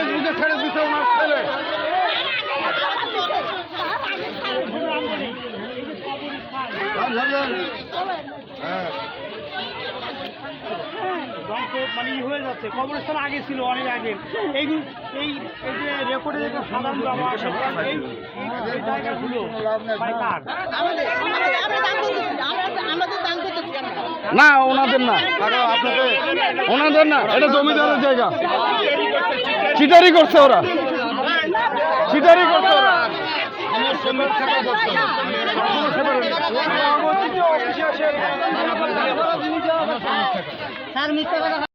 ফেসবুকে ছেড়ে দিচ্ছে ওনার ছেলে। হ্যাঁ। মানে হয়ে যাচ্ছে। কবরস্থান আগে ছিল অনেক আগে। এই এই যে রেকর্ডে সাধারণ এই জায়গাগুলো মানে না ওনাদের না। ওনাদের না এটা জমিদারের জায়গা। চিটারি করছে ওরা। চিটারি করছে ওরা। স্যার মিথ্যা কথা